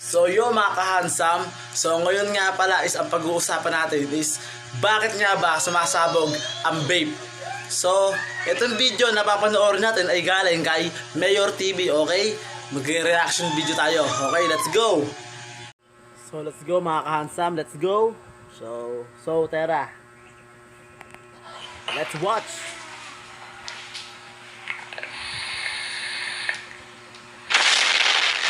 So yo mga kahansam, so ngayon nga pala is ang pag-uusapan natin is bakit nga ba sumasabog ang vape? So, itong video na papanoorin natin ay galing kay Mayor TV, okay? Mag-reaction video tayo. Okay, let's go! So, let's go mga kahansam, let's go! So, so tara. Let's watch!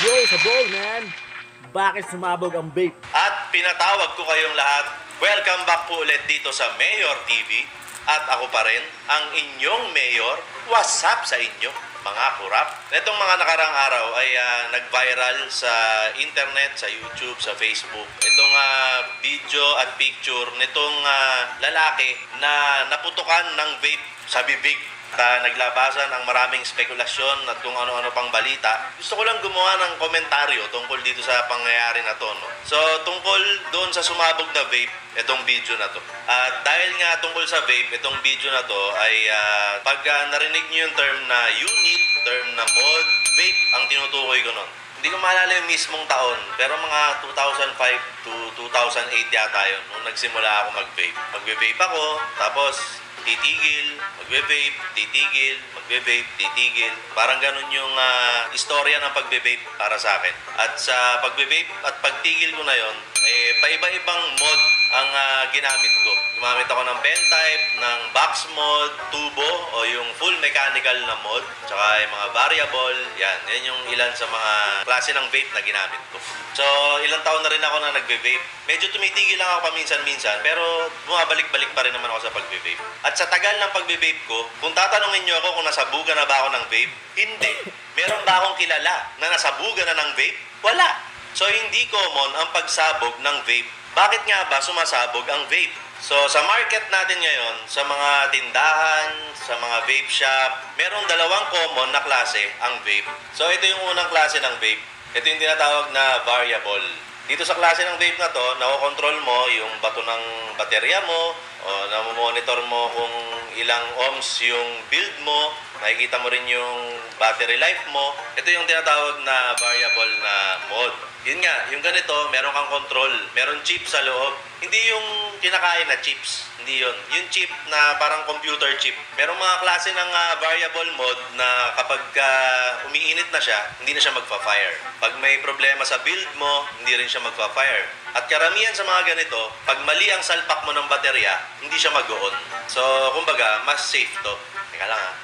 Yo, sa ball, man! Bakit sumabog ang vape? At pinatawag ko kayong lahat. Welcome back po ulit dito sa Mayor TV. At ako pa rin, ang inyong mayor. What's up sa inyo, mga kurap? Itong mga nakarang araw ay ah, nag-viral sa internet, sa YouTube, sa Facebook. Itong ah, video at picture nitong ah, lalaki na naputukan ng vape sa bibig na naglabasan ang maraming spekulasyon at kung ano-ano pang balita. Gusto ko lang gumawa ng komentaryo tungkol dito sa pangyayari na to. No? So, tungkol doon sa sumabog na vape, itong video na to. At dahil nga tungkol sa vape, itong video na to ay ah, pag ah, narinig niyo yung term na unit, term na mod, vape ang tinutukoy ko nun. Hindi ko maalala yung mismong taon, pero mga 2005 to 2008 yata yun, nung nagsimula ako mag-vape. Magbe-vape ako, tapos titigil, magbe-vape, titigil, magbe-vape, titigil. Parang ganun yung ah, istorya ng pagbe-vape para sa akin. At sa pagbe-vape at pagtigil ko na yon, eh, paiba-ibang mod ang ah, ginamit ko. Gumamit ako ng pen type, ng box mod, tubo, o yung full mechanical na mod, tsaka yung mga variable, yan. Yan yung ilan sa mga klase ng vape na ginamit ko. So, ilang taon na rin ako na nagbe-vape. Medyo tumitigil lang ako paminsan-minsan, pero bumabalik-balik pa rin naman ako sa pagbe-vape. At sa tagal ng pagbe-vape ko, kung tatanungin nyo ako kung nasabugan na ba ako ng vape, hindi. Meron ba akong kilala na nasabugan na ng vape? Wala. So, hindi common ang pagsabog ng vape. Bakit nga ba sumasabog ang vape? So, sa market natin ngayon, sa mga tindahan, sa mga vape shop, merong dalawang common na klase ang vape. So, ito yung unang klase ng vape. Ito yung tinatawag na variable. Dito sa klase ng vape na to, nakokontrol mo yung bato ng baterya mo, o namomonitor mo kung ilang ohms yung build mo, nakikita mo rin yung battery life mo. Ito yung tinatawag na variable na mode. Yun nga, yung ganito, meron kang control, meron chip sa loob. Hindi yung kinakain na chips, hindi yun. Yung chip na parang computer chip. Merong mga klase ng ah, variable mode na kapag ah, umiinit na siya, hindi na siya magpa-fire. Pag may problema sa build mo, hindi rin siya magpa-fire. At karamihan sa mga ganito, pag mali ang salpak mo ng baterya, hindi siya mag-on. So, kumbaga, mas safe to. Teka lang ah.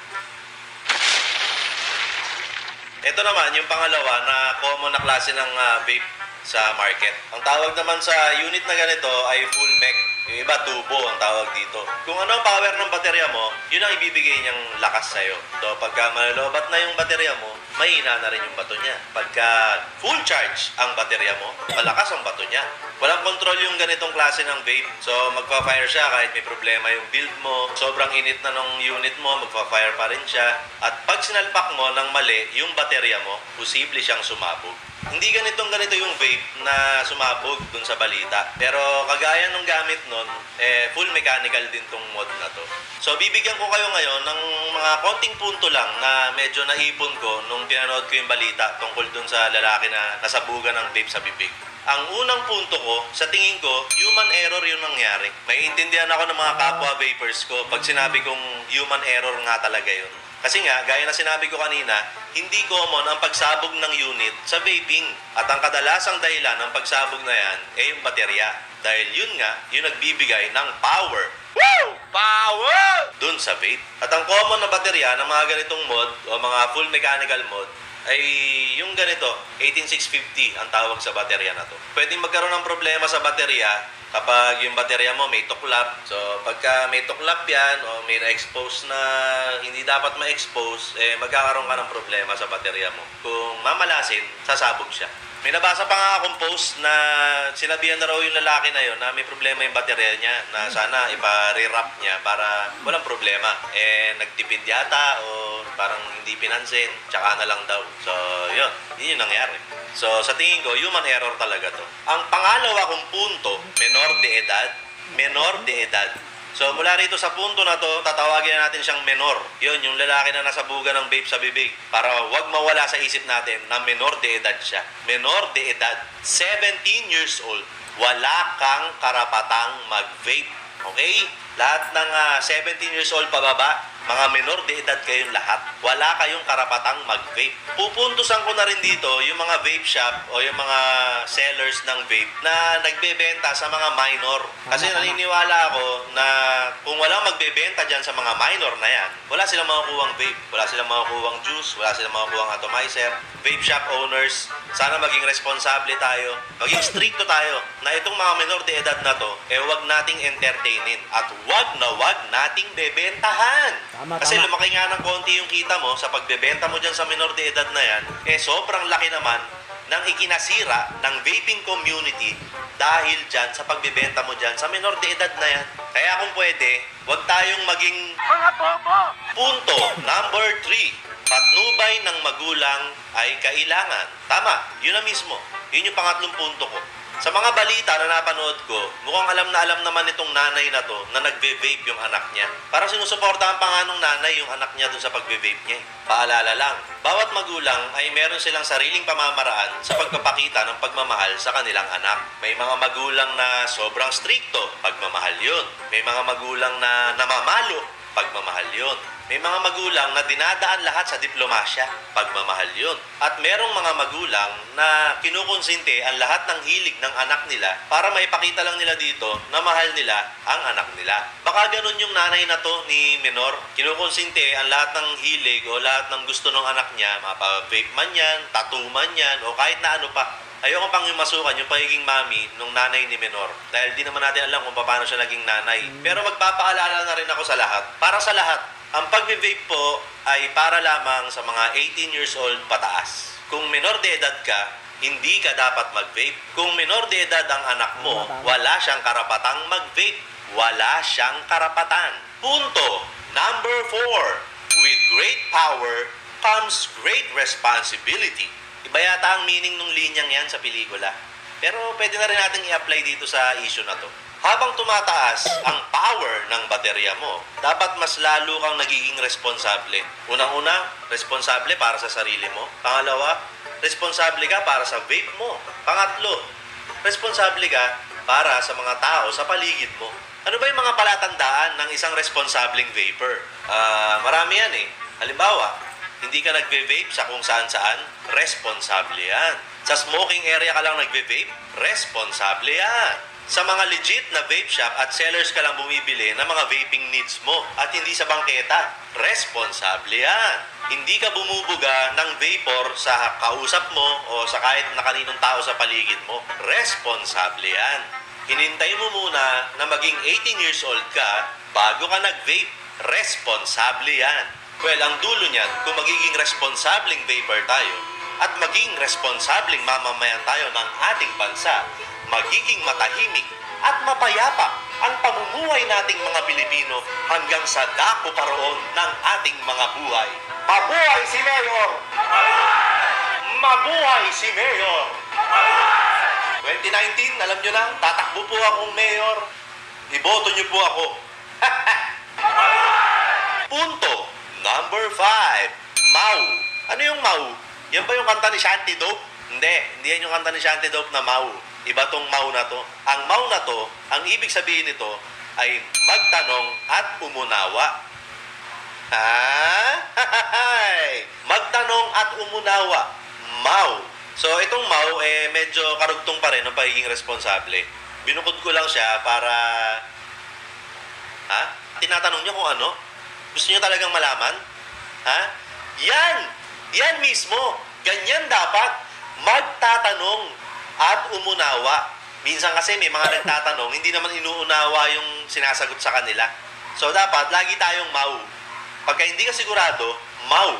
Ito naman, yung pangalawa na common na klase ng ah, vape sa market. Ang tawag naman sa unit na ganito ay full mech. Yung iba, tubo ang tawag dito. Kung ano ang power ng baterya mo, yun ang ibibigay niyang lakas sa'yo. So, pagka malalobat na yung baterya mo, mahina na rin yung bato niya. Pagka full charge ang baterya mo, malakas ang bato niya. Walang control yung ganitong klase ng vape. So, magpa-fire siya kahit may problema yung build mo. Sobrang init na nung unit mo, magpa-fire pa rin siya. At pag sinalpak mo ng mali yung baterya mo, posible siyang sumabog. Hindi ganitong ganito yung vape na sumabog dun sa balita. Pero kagaya nung gamit nun, eh, full mechanical din tong mod na to. So bibigyan ko kayo ngayon ng mga konting punto lang na medyo naipon ko nung pinanood ko yung balita tungkol dun sa lalaki na nasabugan ng vape sa bibig. Ang unang punto ko, sa tingin ko, human error yung nangyari. May intindihan ako ng mga kapwa vapers ko pag sinabi kong human error nga talaga yun. Kasi nga, gaya na sinabi ko kanina, hindi common ang pagsabog ng unit sa vaping. At ang kadalasang dahilan ng pagsabog na yan ay yung baterya. Dahil yun nga, yung nagbibigay ng power. Woo! Power! Dun sa vape. At ang common na baterya ng mga ganitong mod o mga full mechanical mod ay yung ganito, 18650 ang tawag sa baterya na to. Pwedeng magkaroon ng problema sa baterya kapag yung baterya mo may tuklap. So, pagka may tuklap yan o may na-expose na hindi dapat ma-expose, eh, magkakaroon ka ng problema sa baterya mo. Kung mamalasin, sasabog siya. May nabasa pa nga akong post na sinabihan na raw yung lalaki na yon na may problema yung baterya niya na sana ipa-rewrap niya para walang problema. Eh, nagtipid yata o parang hindi pinansin, tsaka na lang daw. So, yun. Yun yung nangyari. So, sa tingin ko, human error talaga to. Ang pangalawa kong punto, menor de edad. Menor de edad. So mula rito sa punto na to, tatawagin na natin siyang menor. Yun, yung lalaki na nasa buga ng vape sa bibig. Para wag mawala sa isip natin na menor de edad siya. Menor de edad. 17 years old. Wala kang karapatang mag-vape. Okay? Lahat ng ah, 17 years old pababa, mga menor de edad kayong lahat. Wala kayong karapatang mag-vape. Pupuntusan ko na rin dito yung mga vape shop o yung mga sellers ng vape na nagbebenta sa mga minor. Kasi naniniwala ako na kung walang magbebenta dyan sa mga minor na yan, wala silang makukuhang vape, wala silang makukuhang juice, wala silang makukuhang atomizer. Vape shop owners, sana maging responsable tayo, maging stricto tayo na itong mga menor de edad na to, eh wag nating entertainin at wag na wag nating bebentahan. Tama, Kasi tama. lumaki nga ng konti yung kita mo sa pagbebenta mo dyan sa menor de edad na yan, eh sobrang laki naman ng ikinasira ng vaping community dahil dyan sa pagbebenta mo dyan sa menor de edad na yan. Kaya kung pwede, wag tayong maging Punto number 3. Patnubay ng magulang ay kailangan. Tama, yun na mismo. Yun yung pangatlong punto ko. Sa mga balita na napanood ko, mukhang alam na alam naman itong nanay na to na nagbe-vape yung anak niya. Parang sinusuportahan pa nga nung nanay yung anak niya dun sa pagbe-vape niya. eh. Paalala lang, bawat magulang ay meron silang sariling pamamaraan sa pagpapakita ng pagmamahal sa kanilang anak. May mga magulang na sobrang stricto, pagmamahal yun. May mga magulang na namamalo, pagmamahal yun. May mga magulang na dinadaan lahat sa diplomasya, pagmamahal yun. At merong mga magulang na kinukonsinte ang lahat ng hilig ng anak nila para maipakita lang nila dito na mahal nila ang anak nila. Baka ganun yung nanay na to ni Menor, kinukonsinte ang lahat ng hilig o lahat ng gusto ng anak niya, mapa-vape man yan, tattoo man yan, o kahit na ano pa. Ayoko pang yung masukan yung pagiging mami nung nanay ni Menor. Dahil di naman natin alam kung paano siya naging nanay. Pero magpapaalala na rin ako sa lahat. Para sa lahat, ang pagbe-vape po ay para lamang sa mga 18 years old pataas. Kung menor de edad ka, hindi ka dapat mag-vape. Kung menor de edad ang anak mo, wala siyang karapatang mag-vape. Wala siyang karapatan. Punto. Number 4. With great power comes great responsibility. Iba yata ang meaning ng linyang yan sa pelikula. Pero pwede na rin natin i-apply dito sa issue na to. Habang tumataas ang power ng baterya mo, dapat mas lalo kang nagiging responsable. Unang-una, responsable para sa sarili mo. Pangalawa, responsable ka para sa vape mo. Pangatlo, responsable ka para sa mga tao sa paligid mo. Ano ba yung mga palatandaan ng isang responsableng vapor? Ah, marami yan eh. Halimbawa, hindi ka nagve-vape sa kung saan-saan, responsable yan. Sa smoking area ka lang nagve-vape, responsable yan. Sa mga legit na vape shop at sellers ka lang bumibili ng mga vaping needs mo at hindi sa bangketa, responsable yan. Hindi ka bumubuga ng vapor sa kausap mo o sa kahit na kaninong tao sa paligid mo, responsable yan. Hinintay mo muna na maging 18 years old ka bago ka nag-vape, responsable yan. Well, ang dulo niyan, kung magiging responsableng vapor tayo at maging responsableng mamamayan tayo ng ating bansa, magiging matahimik at mapayapa ang pamumuhay nating mga Pilipino hanggang sa dako paroon ng ating mga buhay. Mabuhay si Mayor! Mabuhay si Mayor! 2019, alam nyo na, tatakbo po akong mayor. Iboto nyo po ako. Punto number 5. Mau. Ano yung Mau? Yan ba yung kanta ni Shanty Dope? Hindi, hindi yan yung kanta ni Shanty Dope na Mau. Iba tong Mau na to. Ang Mau na to, ang ibig sabihin nito ay magtanong at umunawa. Ha? Magtanong at umunawa. Mau. So, itong Mau, eh, medyo karugtong pa rin ng pagiging responsable. Binukod ko lang siya para... Ha? Tinatanong niyo kung ano? Gusto niyo talagang malaman? Ha? Yan! Yan mismo! Ganyan dapat magtatanong at umunawa. Minsan kasi may mga nagtatanong, hindi naman inuunawa yung sinasagot sa kanila. So dapat lagi tayong mau. Pagka hindi ka sigurado, mau.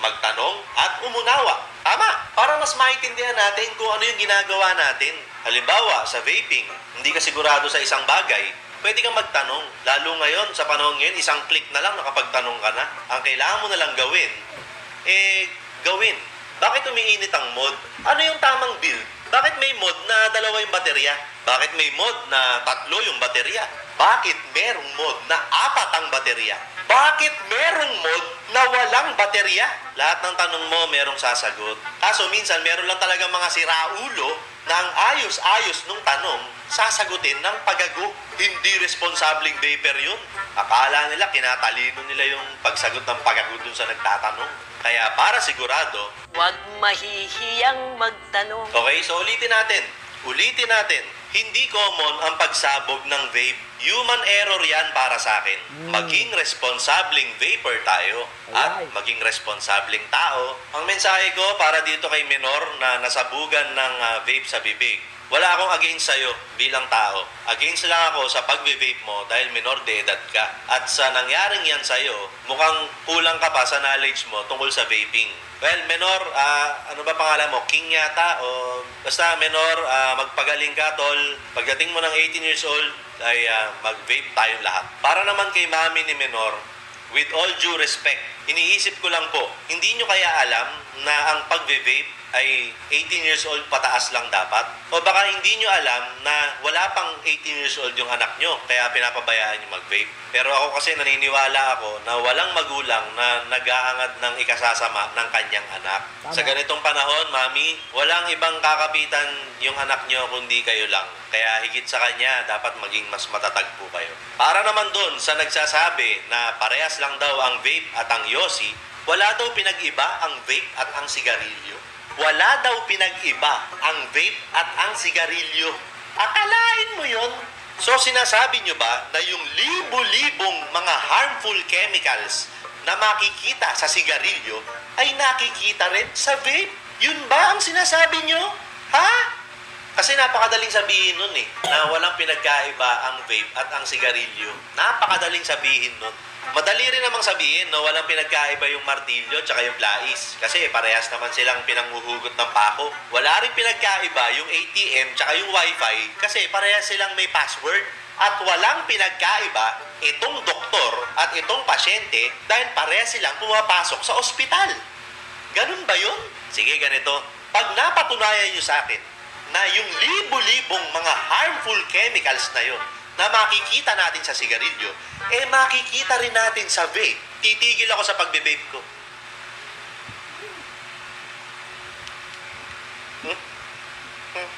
Magtanong at umunawa. Tama, para mas maintindihan natin kung ano yung ginagawa natin. Halimbawa, sa vaping, hindi ka sigurado sa isang bagay, pwede kang magtanong. Lalo ngayon, sa panahon ngayon, isang click na lang nakapagtanong ka na. Ang kailangan mo na lang gawin, eh, gawin. Bakit umiinit ang mod? Ano yung tamang build? Bakit may mod na dalawa yung baterya? Bakit may mod na tatlo yung baterya? bakit merong mode na apat ang baterya? Bakit merong mode na walang baterya? Lahat ng tanong mo merong sasagot. Kaso minsan meron lang talaga mga siraulo na ang ayos-ayos nung tanong sasagutin ng pagago. Hindi responsabling vapor yun. Akala nila kinatalino nila yung pagsagot ng pagago dun sa nagtatanong. Kaya para sigurado, Huwag mahihiyang magtanong. Okay, so ulitin natin. Ulitin natin. Hindi common ang pagsabog ng vape. Human error yan para sa akin. Maging responsabling vapor tayo at maging responsabling tao. Ang mensahe ko para dito kay minor na nasabugan ng ah, vape sa bibig. Wala akong against sa'yo bilang tao. Against lang ako sa pagbe-vape mo dahil minor de edad ka. At sa nangyaring yan sa'yo, mukhang kulang ka pa sa knowledge mo tungkol sa vaping. Well, menor, ah, ano ba pangalan mo? King yata? O basta menor, ah, magpagaling ka, tol. Pagdating mo ng 18 years old, ay ah, mag-vape tayong lahat. Para naman kay mami ni menor, with all due respect, iniisip ko lang po, hindi nyo kaya alam na ang pagve-vape ay 18 years old pataas lang dapat? O baka hindi nyo alam na wala pang 18 years old yung anak nyo, kaya pinapabayaan nyo mag-vape. Pero ako kasi naniniwala ako na walang magulang na nag-aangad ng ikasasama ng kanyang anak. Sa ganitong panahon, mami, walang ibang kakapitan yung anak nyo kundi kayo lang. Kaya higit sa kanya, dapat maging mas matatag po kayo. Para naman dun sa nagsasabi na parehas lang daw ang vape at ang yosi, wala daw pinag-iba ang vape at ang sigarilyo. Wala daw pinag-iba ang vape at ang sigarilyo. Akalain mo yon? So sinasabi nyo ba na yung libo-libong mga harmful chemicals na makikita sa sigarilyo ay nakikita rin sa vape? Yun ba ang sinasabi nyo? Ha? Kasi napakadaling sabihin nun eh, na walang pinagkaiba ang vape at ang sigarilyo. Napakadaling sabihin nun. Madali rin namang sabihin no, walang pinagkaiba yung martilyo tsaka yung plais. Kasi parehas naman silang pinanghuhugot ng pako. Wala rin pinagkaiba yung ATM tsaka yung wifi kasi parehas silang may password. At walang pinagkaiba itong doktor at itong pasyente dahil parehas silang pumapasok sa ospital. Ganun ba yun? Sige, ganito. Pag napatunayan nyo sa akin na yung libo-libong mga harmful chemicals na yun na makikita natin sa sigarilyo, eh makikita rin natin sa vape. Titigil ako sa pagbe-vape ko. Hmm? Hmm?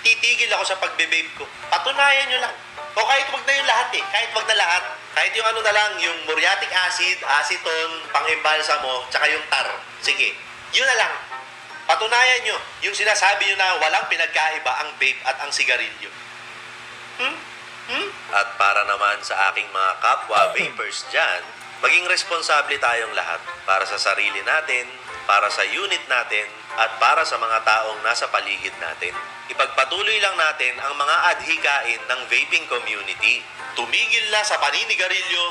Titigil ako sa pagbe-vape ko. Patunayan nyo lang. O kahit wag na yung lahat eh. Kahit wag na lahat. Kahit yung ano na lang, yung muriatic acid, acetone, pang-imbalsa mo, tsaka yung tar. Sige. Yun na lang. Patunayan nyo yung sinasabi nyo na walang pinagkaiba ang vape at ang sigarilyo. At para naman sa aking mga kapwa vapers dyan, maging responsable tayong lahat para sa sarili natin, para sa unit natin, at para sa mga taong nasa paligid natin. Ipagpatuloy lang natin ang mga adhikain ng vaping community. Tumigil na sa paninigarilyo,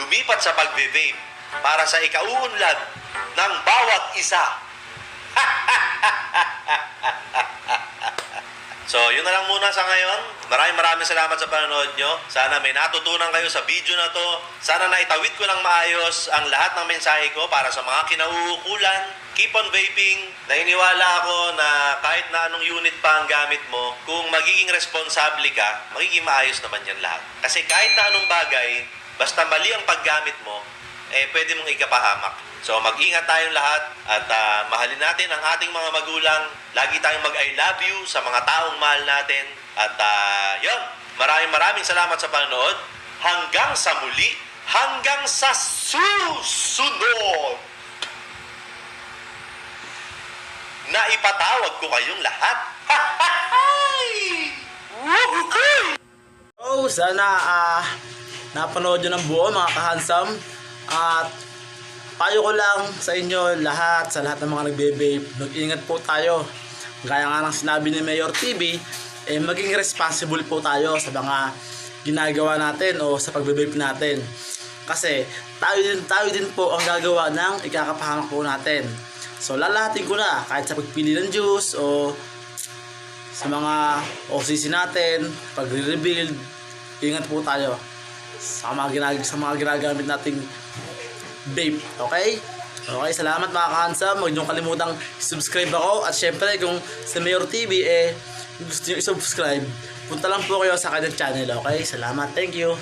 lumipat sa pagbe-vape para sa ikauunlad ng bawat isa. So, yun na lang muna sa ngayon. Maraming maraming salamat sa panonood nyo. Sana may natutunan kayo sa video na to. Sana naitawid ko ng maayos ang lahat ng mensahe ko para sa mga kinauukulan. Keep on vaping. Naniniwala ako na kahit na anong unit pa ang gamit mo, kung magiging responsable ka, magiging maayos naman yan lahat. Kasi kahit na anong bagay, basta mali ang paggamit mo, eh pwede mong ikapahamak. So mag-ingat tayong lahat at ah, mahalin natin ang ating mga magulang. Lagi tayong mag-I love you sa mga taong mahal natin. At uh, yun, maraming maraming salamat sa panonood. Hanggang sa muli, hanggang sa susunod na ipatawag ko kayong lahat. So, sana ah napanood nyo ng buo mga kahansam. At payo ko lang sa inyo lahat, sa lahat ng mga nagbe-vape, mag-ingat po tayo. Gaya nga ng sinabi ni Mayor TV, eh, maging responsible po tayo sa mga ginagawa natin o sa pagbe-vape natin. Kasi tayo din, tayo din po ang gagawa ng ikakapahamak po natin. So lalahatin ko na kahit sa pagpili ng juice o sa mga OCC natin, pagre-rebuild, ingat po tayo sa mga, ginag sa mga ginagamit nating vape, okay? Okay, salamat mga kahansa. Huwag niyong kalimutang subscribe ako. At syempre, kung sa Mayor TV, eh, gusto niyo i-subscribe, punta lang po kayo sa kanyang channel, okay? Salamat, thank you.